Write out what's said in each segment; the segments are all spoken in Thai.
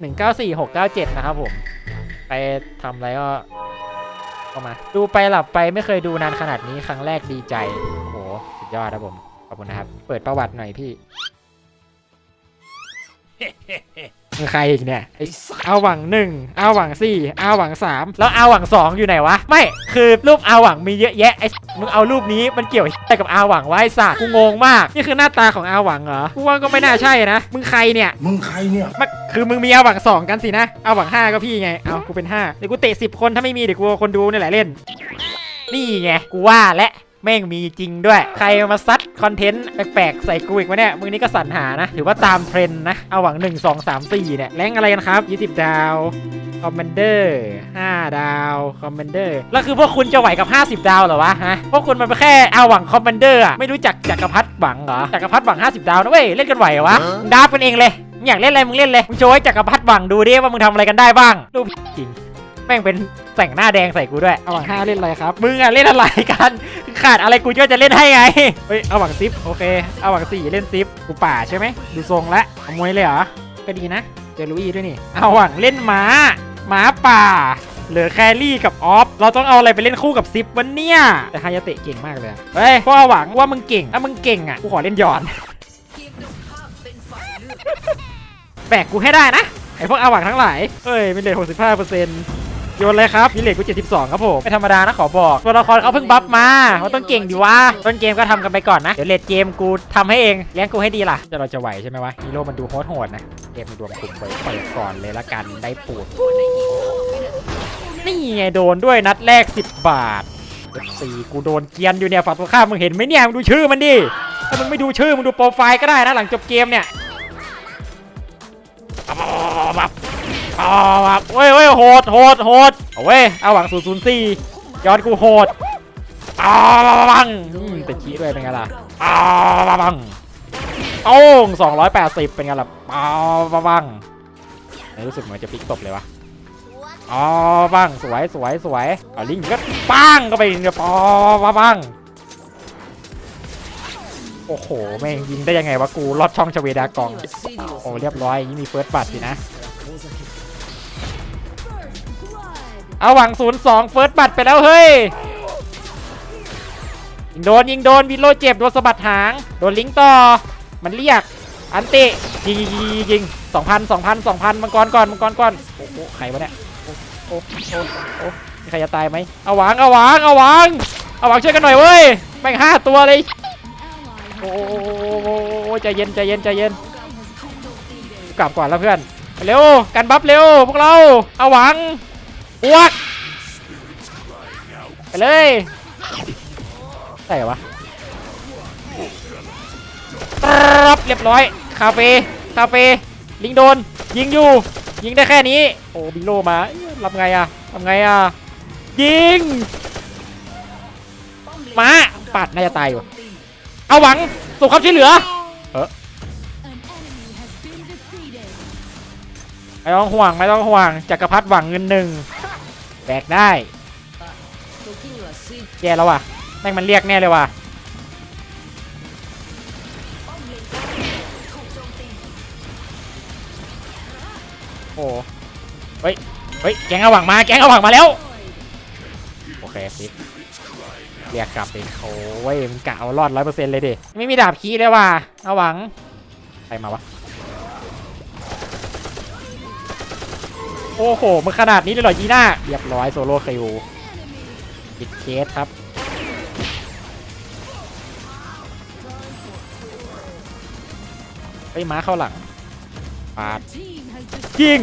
หนึ่งเก้าสี่หกเก้าเจ็ดนะครับผม ไปทำอะไรก็เข้ามา ดูไปหลับไปไม่เคยดูนานขนาดนี้ครั้งแรกดีใจ โอ้โห สุดยอดครับผม ขอบคุณนะครับ เปิดประวัติหน่อยพี่มึงใครอีกเนี่ยไอ้เอาหวังหนึ่งเอาหวังสี่เอาหวังสามแล้วเอาหวังสองอยู่ไหนวะ ไม่ คือรูปเอาหวังมีเยอะแยะไอ้มึงเอารูปนี้มันเกี่ยวอะไรกับอาหวังไวะไอ้สัตว์กูงงมาก นี่คือหน้าตาของอาหวังเหรอกูว่าก็ไม่น่าใช่นะ มึงใครเนี่ย มึงใครเนี่ยมัน คือมึงมีเอาหวังสองกันสินะ เอาหวังห้าก็พี่ไง เอากูเป็นห้าเดี๋ยวกูเตะสิบคนถ้าไม่มีเดี๋ยวกูคนดูนี่แหละเล่น นี่ไง กูว่าและแม่งมีจริงด้วย ใครมาซัดคอนเทนต์แปลกๆ ใส่กูอีกวะเนี่ย มึงนี่ก็สรรหานะ ถือว่าตามเทรนด์นะ เอาหวัง 1 2 3 4 เนี่ย แรงอะไรกันครับ 20 ดาว คอมมานเดอร์ 5 ดาว คอมมานเดอร์ แล้วคือพวกคุณจะไหวกับ 50 ดาวเหรอวะฮะ พวกคุณมันเป็นแค่เอาหวังคอมมานเดอร์อะไม่รู้จักจักรพรรดิหวังเหรอ จักรพรรดิหวัง 50 ดาวนะเว้ย เล่นกันไหวเหรอวะดาบกันเองเลย อยากเล่นอะไรมึงเล่นเลย มึงโชว์ให้จักรพรรดิหวังดูดิว่ามึงทำอะไรกันได้บ้างรูปจริง แม่งเป็นแต่งหน้าแดงใส่กูด้วยเอาหวังห้าเล่นอะไรครับ มึงอะเล่นอะไรกัน ขาดอะไรกูก็จะเล่นให้ไง เฮ้ยเอาหวังซิปโอเค เอาหวังสี่เล่นซิปกูป่าใช่ไหมดูทรงละขโมยเลยเหรอ ก็ดีนะ เจอลุยด้วยนี่ เอาหวังเล่นม้าม้าป่า เหลือแครี่กับออฟ เราต้องเอาอะไรไปเล่นคู่กับซิปวันเนี่ย แต่ฮายาเตะเก่งมากเลยอะเฮ้ยพ่อหวังว่ามึงเก่ง ถ้ามึงเก่งอะ กูขอเล่นย้อน แบกกูให้ได้นะ ไอพวกอาวังทั้งหลายเฮ้ยมีเลท65เปอร์เซ็นต์โยนเลยครับมีเลทกู72 ครับผมไม่ธรรมดานะขอบอกตัวละครเขาเพิ่งบัฟมาเขาต้องเก่งดีวะต้นเกมก็ทำกันไปก่อนนะ เดี๋ยวเลทเกมกูทำให้เองเลี้ยงกูให้ดีล่ะจะเราจะไหวใช่ไหมวะฮีโร่มันดูโหดโหดนะ เกมมันดวงคุมไปเปิดก่อนเลยละกันได้ปูดนี่ไงโดนด้วยนัดแรก 10 บาทสี่กูโดนเกียนอยู่เนี่ยฝั่งตรงข้ามมึงเห็นไหมเนี่ยมึงดูชื่อมันดิถ้ามึงไม่ดูชื่อมึงดูโปรไฟล์ก็ได้นะหลังจบเกมเนี่ย บับอ๋อบับเว้ยเว้ยโหดโหดโหดเอาเว้ยเอาหวัง004ย้อนกูโหดอ้าบังติดขี้ด้วยเป็นไงล่ะอ้าบังโอ้ง280เป็นไงล่ะอ้าบังรู้สึกเหมือนจะพลิกตบเลยวะอ๋อบังสวยสวยสวยเอาลิงก็ปังก็ไปเนี่ยปอบัง โอ้โห แม่งยิงได้ยังไงวะกูลอดช่องชเวดากอง โอ้เรียบร้อยอย่างนี้มีเฟิร์สบัตรสินะ เอาหวังศูนย์สองเฟิร์สบัตรไปแล้วเฮ้ย ยิงโดนยิงโดนวินโลเจ็บโดนสะบัดหาง โดนลิงก์ต่อ มันเรียก อันติยิงยิงยิงยิงสองพันสองพันสองพันมังกรก่อนมังกรก่อน โอ้โหใครวะเนี่ย โอ้โอ้โอ้โอ้มีใครจะตายไหมเอาหวังเอาหวังเอาหวังเอาหวังช่วยกันหน่อยเว้ย แม่งห้าตัวเลย โอ้ใจเย็นใจเย็นใจเย็นกลับก่อนแล้วเพื่อนเร็วกันบัฟเร็วพวกเราเอาหวังบวกไปเลยใช่เหรอวะปั๊บเรียบร้อยคาเฟ่คาเฟ่ลิงโดน ยิงอยู่ ยิงได้แค่นี้ โอ้บิโลมารับไงอะทำไงอะยิงมาปัดน่าจะตายอยู่ เอาหวังส่งความช่วยเหลือไม่ต้องห่วงไม่ต้องห่วงจักรพรรดิหวังเงินหนึ่งแบกได้แย่แล้วว่ะแม่งมันเรียกแน่เลยว่ะโอ้เฮ้ยเฮ้ยแกงเอาหวังมาแกงเอาหวังมาแล้วโอเคสิเรียกกลับเลยโอ้ยมันกะเอารอดร้อยเปอร์เซ็นต์เลยดิไม่มีดาบคีเลยว่ะเอาหวังใครมาวะโอ้โหมันขนาดนี้เลยเหรอยีน่าเรียบร้อยโซโล่คิวปิดเคสครับเฮ้ม้าเข้าหลังปาดยิง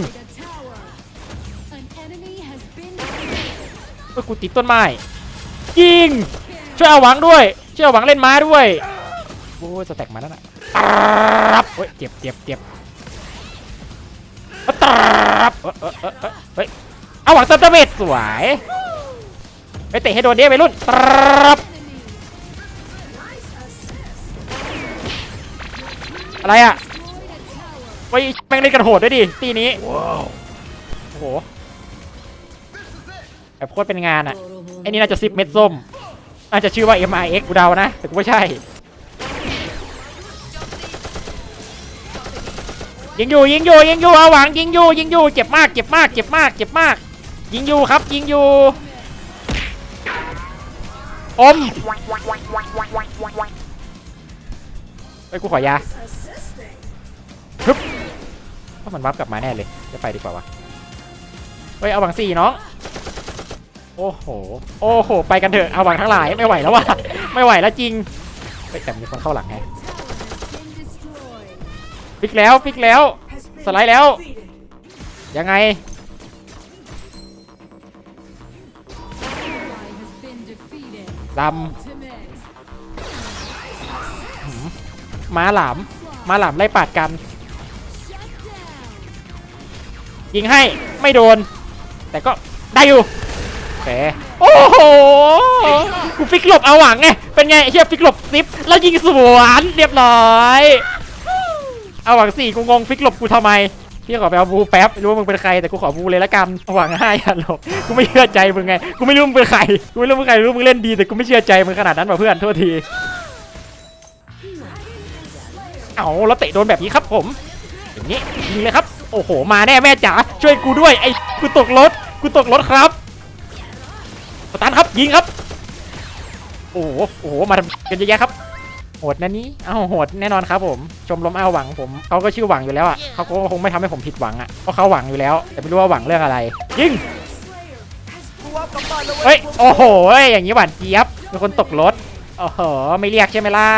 เฮ้ยกูติดต้นไม้ยิง ช่วยเอาหวังด้วยช่วยเอาหวังเล่นม้าด้วยโอ้ยสแต็กมาแล้วน่ะปั๊บเฮ้ยเจ็บเจ็บเจ็บตรับเออเออเออเออเฮ้ยเอาหวังเติมดาเมจสวยไปเตะให้โดนเดียไปรุ่นตรับอะไรอะไปแม่งเล่นกันโหดด้วยดิตีนี้โอ้โหแบบโคตรเป็นงานอะไอ้นี่น่าจะซิปเม็ดส้ม น่าจะชื่อว่า MIX กูเดานะ แต่กูไม่ใช่ ยิงอยู่ยิงอยู่ยิงอยู่เอาหวังยิงอยู่ยิงอยู่เจ็บมากเจ็บมากเจ็บมากเจ็บมาก ยิงอยู่ครับ ยิงอยู่อมไอ้กูขอยาฮึบว่ามันวับกลับมาแน่เลยจะไปดีกว่าวะเฮ้ยเอาหวังสี่น้อง โอ้โห โอ้โห ไปกันเถอะ เอาหวังทั้งหลาย ไม่ไหวแล้วว่ะ ไม่ไหวแล้วจริงเฮ้ยแต่มีคนเข้าหลังไงพลิกแล้วพลิกแล้ว สไลด์แล้ว ยังไง ดำม้าหลาม ม้าหลามไล่ปาดกัน ยิงให้ ไม่โดน แต่ก็ได้อยู่ เคโอ้โหกูฟิกหลบเอาหวังไงเป็นไงเฮียฟิกหลบซิปแล้วยิงสวนเรียบร้อยเอาหวังสี่กูงงฟิกหลบกูทำไมพี่ขอไปเอาบูแป๊บไม่รู้ว่ามึงเป็นใครแต่กูขอบูเลยละกันเอาหวังให้าอย่าหลบกูไม่เชื่อใจมึงไงกูไม่รู้มึงเป็นใครกูไม่รู้มึงใครรู้มึงเล่นดีแต่กูไม่เชื่อใจมึงขนาดนั้นป่ะเพื่อนโทษทีเอาแล้วเตะโดนแบบนี้ครับผมอย่างนี้ยิงเลยครับ โอ้โห มาแน่แม่จ๋าช่วยกูด้วยไอ้กูตกรถกูตกรถครับ ตาร์ทครับยิงครับ โอ้โหโอ้โหมาทำกันเยอะแยะครับโหดนะนี้เอ้าโหดแน่นอนครับ ผมชมรมอ้าวหวังผมเขาก็ชื่อหวังอยู่แล้วอะเขาก็คงไม่ทำให้ผมผิดหวังอะเพราะเขาหวังอยู่แล้ว แต่ไม่รู้ว่าหวังเรื่องอะไร ยิงเฮ้ยโอ้โหเฮ้ยอย่างนี้หวานเจี๊ยบมีคนตกรถโอ้โหไม่เรียกใช่ไหมล่ะ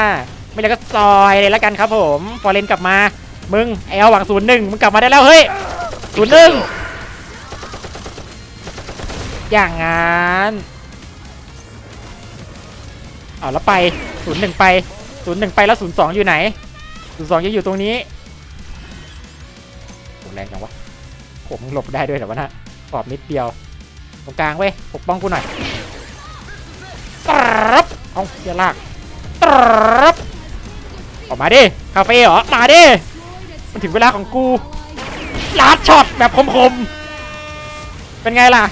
ไม่เรียกก็ซอยเลยแล้วกันครับ ผมฟอร์เรนกลับมา มึงไอเอาหวังศูนย์หนึ่งมึงกลับมาได้แล้วเฮ้ยศูนย์หนึ่งอย่างงั้น เอาแล้วไปศูนย์หนึ่งไปศูนย์หนึ่งไปแล้วศูนย์สองอยู่ไหนศูนย์สองยังอยู่ตรงนี้ผมแรงจังวะผมหลบได้ด้วยแต่ว่านะขอบนิดเดียว ตรงกลางเว้ยปกป้องกูหน่อยตรับเอาเสียลากตรับออกมาดิคาเฟ่เหรอมาดิมันถึงเวลาของกูลาดช็อตแบบคมๆเป็นไงล่ะ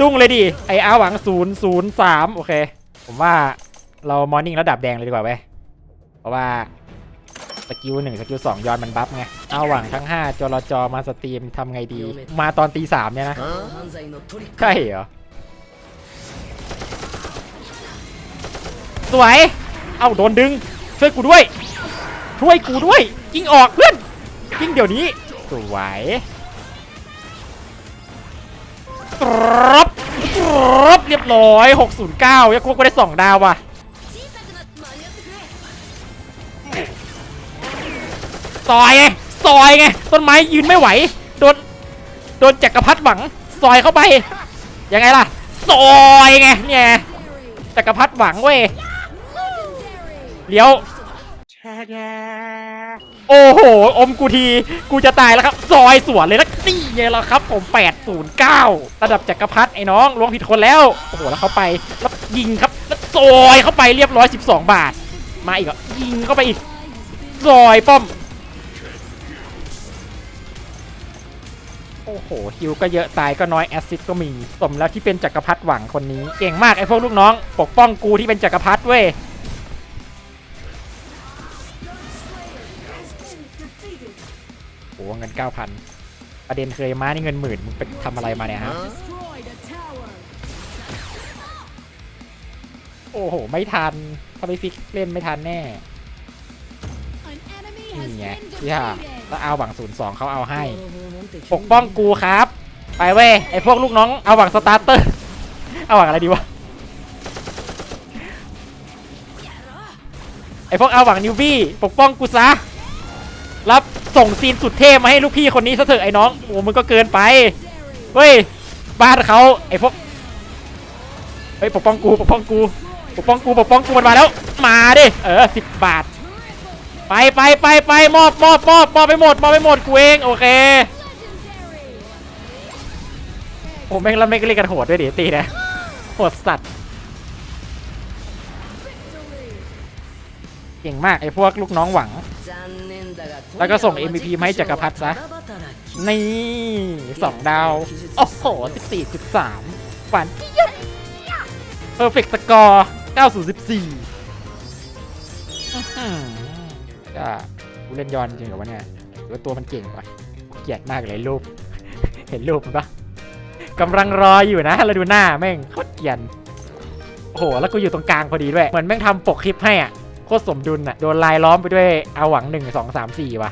ดุ้งเลยดิไออาหวังศูนย์ศูนย์สามโอเค ผมว่า เรามอร์นิ่งระดับแดงเลยดีกว่าเว้ยเพราะว่าสกิลหนึ่งสกิลสองย้อนมันบัฟไงเอาหวังทั้ง5จรจมาสตรีมทำไงดี มาตอนตีสามเนี่ยนะใช่เหรอสวย เอ้าโดนดึง ช่วยกูด้วย ช่วยกูด้วยยิงออกเพื่อนยิงเดี๋ยวนี้ สวยตรับตรับเรียบร้อย 609ยังพวกกูได้ 2 ดาวว่ะ อยไงซอยไงต้นไม้ยืนไม่ไหวโดนโดนจักรพรรดิหวังซอยเข้าไปยังไงล่ะซอยไงเนี่ยจักรพรรดิหวังเว้ยเลี้ยวโอ้โห อมกูที กูจะตายแล้วครับ ซอยสวนเลยแล้วนี่ไงล่ะครับ ผม809ระดับจักรพรรดิไอ้น้องล้วงผิดคนแล้ว โอ้โห แล้วเข้าไป แล้วยิงครับ แล้วซอยเข้าไปเรียบร้อย 12 บาท มาอีกอะยิงเข้าไปอีก ซอยป้อม อ้โหฮิวก็เยอะตายก็น้อยแอสซิดก็มี สมแล้วที่เป็นจักรพรรดิหวังคนนี้ เก่งมากไอ้พวกลูกน้อง ปกป้องกูที่เป็นจักรพรรดิเว้ยโอ้เงิน 9,000 ประเด็นเคยมานี่เงินหมื่นมึงไปทำอะไรมาเนี่ยฮะ โอ้โห ไม่ทันถ้าไปฟิกเล่นไม่ทันแน่นี่ไงย่าแล้วเอาหวัง02เขาเอาให้ ปกป้องกูครับ ไปเว้ยไอพวกลูกน้องเอาหวังสตาร์เตอร์เอาหวังอะไรดีวะไอพวกเอาหวังนิวบี้ปกป้องกูซะรับส่งซีนสุดเท่มาให้ลูกพี่คนนี้ซะเถอะไอ้น้องโอ้มันก็เกินไปเฮ้ยบ้านเขาไอ้พวกเฮ้ยปกป้องกูปกป้องกูปกป้องกูปกป้องกูมันมาแล้ว มาดิเออสิบบาท ไปไปไปไปมอบมอบมอบมอบไปหมดมอบไปหมดกูเองโอเค อ้แม่งแล้วแม่งก็เล่นกันโหดด้วยดิตีนะโหดสัตว์เก่งมากไอ้พวกลูกน้องหวัง แล้วก็ส่ง MVP มาให้จักรพรรดิซะ นี่สองดาว โอ้โหสิบสี่จุดสามหวานเจี๊ยบเพอร์เฟกต์สกอร์เก้าศูนย์สิบสี่ก็กูเล่นย้อนจริงเหรอวะเนี่ยหรือว่าตัวมันเก่งวะเกลียดมากเลยรูป เห็นรูปมันปะ กำลังรออยู่นะเราดูหน้าแม่งโคตรเกลียนโอ้โหแล้วกูอยู่ตรงกลางพอดีด้วย เหมือนแม่งทำปกคลิปให้อะโคตรสมดุลอะโดนลายล้อมไปด้วยเอาหวังหนึ่งสองสามสี่ว่ะ